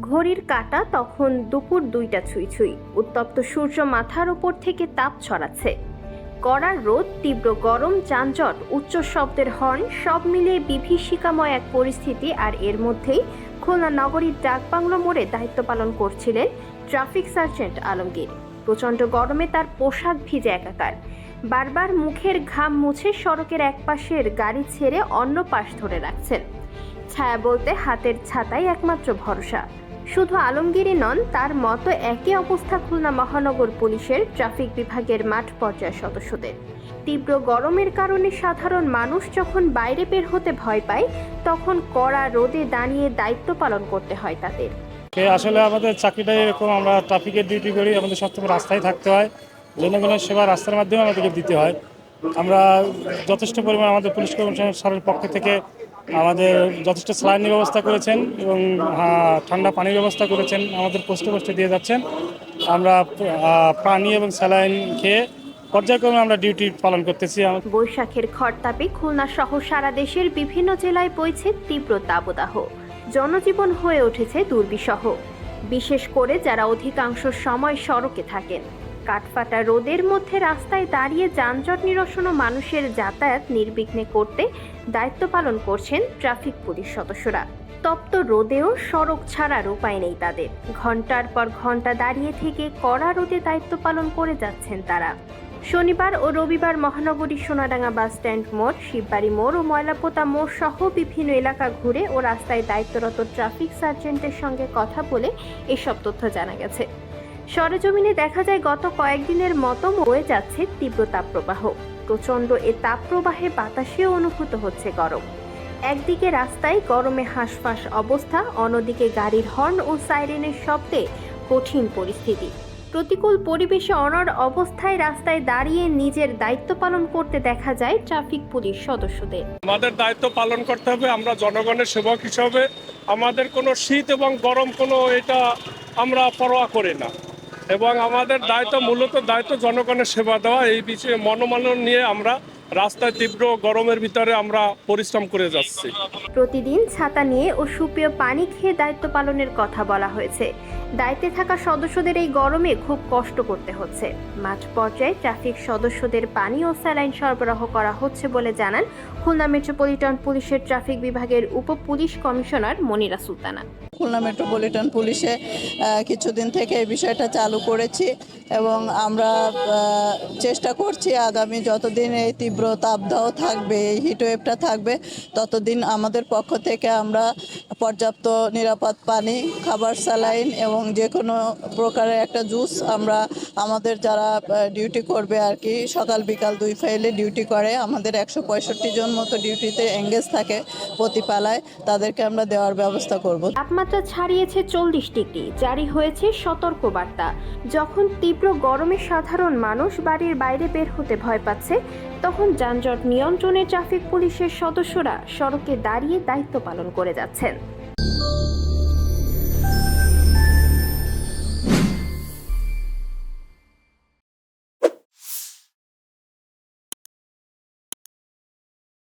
ঘড়ির কাঁটা তখন দুপুর দুইটা ছুঁই ছুঁই। উত্তপ্ত সূর্য মাথার ওপর থেকে তাপ ছড়াচ্ছে। কড়া রোদ, তীব্র গরম, যানজট, উচ্চ শব্দের হর্ন, সব মিলিয়ে বিভীষিকাময় এক পরিস্থিতি আর এর মধ্যেই খুলনা নগরীর ডাকবাংলো মোড়ে দায়িত্ব পালন করছিলেন ট্রাফিক সার্জেন্ট আলমগীর। প্রচণ্ড গরমে তার পোশাক ভিজে একাকার। বারবার মুখের ঘাম মুছে সড়কের একপাশের গাড়ি ছেড়ে অন্য পাশ ধরে রাখছেন। ছায়া বলতে হাতের ছাতাই একমাত্র ভরসা। শুধু আলমগীরই নন, তার মতো একই অবস্থা খুলনা মহানগর পুলিশের ট্রাফিক বিভাগের মাঠ পর্যায়ের সদস্যদের। তীব্র গরমের কারণে সাধারণ মানুষ যখন বাইরে বের হতে ভয় পায়, তখন কড়া রোদে দাঁড়িয়ে দায়িত্ব পালন করতে হয় তাদের। আসলে আমাদের চাকরিটাই এরকম, আমরা ট্রাফিকের ডিউটি করি, আমাদের সবসময় রাস্তায় থাকতে হয়। জনগণের সেবা রাস্তার মাধ্যমে আমাদেরকে দিতে হয়। আমরা যথেষ্ট পরিমাণ আমাদের পুলিশ কমিশনার স্যারের পক্ষ থেকে আমাদের যথেষ্ট স্যালাইনের ব্যবস্থা করেছেন এবং ঠান্ডা পানির ব্যবস্থা করেছেন, আমাদের পোস্টে পোস্টে দিয়ে যাচ্ছেন। আমরা পানি এবং স্যালাইন খেয়ে পর্যায়ক্রমে আমরা ডিউটি পালন করতেছি। বৈশাখের খরতাপে খুলনা সহ সারা দেশের বিভিন্ন জেলায় বইছে তীব্র দাবদাহ জনজীবন হয়ে উঠেছে দুর্বিষহ। বিশেষ করে যারা অধিকাংশ সময় সড়কে থাকেন। কাঠফাটা রোদের মধ্যে রাস্তায় দাঁড়িয়ে যানজট নিরসন ও মানুষের যাতায়াত নির্বিঘ্নে করতে দায়িত্ব পালন করছেন ট্রাফিক পুলিশ সদস্যরা। তপ্ত রোদেও সড়ক ছাড়ার উপায় নেই তাদের। ঘণ্টার পর ঘণ্টা দাঁড়িয়ে থেকে কড়া রোদে দায়িত্ব পালন করে যাচ্ছেন তারা। শনিবার ও রবিবার মহানগরী সোনাডাঙ্গা বাস স্ট্যান্ড মোড়, শিববাড়ি মোড় ও ময়লাপোতা মোড় সহ বিভিন্ন এলাকা ঘুরে ও রাস্তায় দায়িত্বরত ট্রাফিক সার্জেন্টের সঙ্গে কথা বলে এসব তথ্য জানা গেছে। সরেজমিনে দেখা যায় গত কয়েকদিনের মতো বয়ে যাচ্ছে তীব্র তাপপ্রবাহ। প্রচণ্ড এ তাপপ্রবাহে বাতাসেও অনুভূত হচ্ছে গরম। একদিকে রাস্তায় গরমে হাঁসফাঁস অবস্থা, অন্যদিকে গাড়ির হর্ন ও সাইরেনের শব্দে কঠিন পরিস্থিতি। প্রতিকূল পরিবেশে অনড় অবস্থায় রাস্তায় দাঁড়িয়ে নিজের দায়িত্ব পালন করতে দেখা যায় ট্রাফিক পুলিশ সদস্যদের। আমাদের দায়িত্ব পালন করতে হবে, আমরা জনগণের সেবক হিসাবে। আমাদের কোনো শীত এবং গরম কোনো এটা আমরা পরোয়া করি না। এবং আমাদের দায়িত্ব, মূলত দায়িত্ব জনগণের সেবা দেওয়া, এই বিষয়ে মনোমালন নিয়ে আমরা রাস্তায় তীব্র গরমের ভিতরে আমরা পরিশ্রম করে যাচ্ছি। প্রতিদিন ছাতা নিয়ে ও সুপেয় পানি খেয়ে দায়িত্ব পালনের কথা বলা হয়েছে। দায়িত্বে থাকা সদস্যদের এই গরমে খুব কষ্ট করতে হচ্ছে। মাঠ পর্যায়ে ট্রাফিক সদস্যদের পানি ও স্যালাইন সরবরাহ করা হচ্ছে বলে জানান খুলনা মেট্রোপলিটন পুলিশের ট্রাফিক বিভাগের উপ police commissioner Monira Sultana. Khulna metropolitan পুলিশে কিছুদিন থেকে এই বিষয়টা চালু করেছি এবং আমরা চেষ্টা করছি আগামী যতদিন এই তীব্র তাপদাহ থাকবে, এই হিটওয়েভটা থাকবে, ততদিন আমাদের পক্ষ থেকে আমরা পর্যাপ্ত নিরাপদ পানি, খাবার স্যালাইন এবং যে কোনো প্রকারের একটা জুস আমরা, আমাদের যারা ডিউটি করবে আর কি, সকাল বিকাল দুই ফাইলে ডিউটি করে, আমাদের একশো পঁয়ষট্টি জন মতো ডিউটিতে এঙ্গেজ থাকে প্রতিপালায়, তাদেরকে আমরা দেওয়ার ব্যবস্থা করব। তাপমাত্রা ছাড়িয়েছে চল্লিশ ডিগ্রি। জারি হয়েছে সতর্ক বার্তা যখন তীব্র গরমে সাধারণ মানুষ বাড়ির বাইরে বের হতে ভয় পাচ্ছে, তখন যানজট নিয়ন্ত্রণে ট্রাফিক পুলিশের সদস্যরা সড়কে দাঁড়িয়ে দায়িত্ব পালন করে যাচ্ছেন।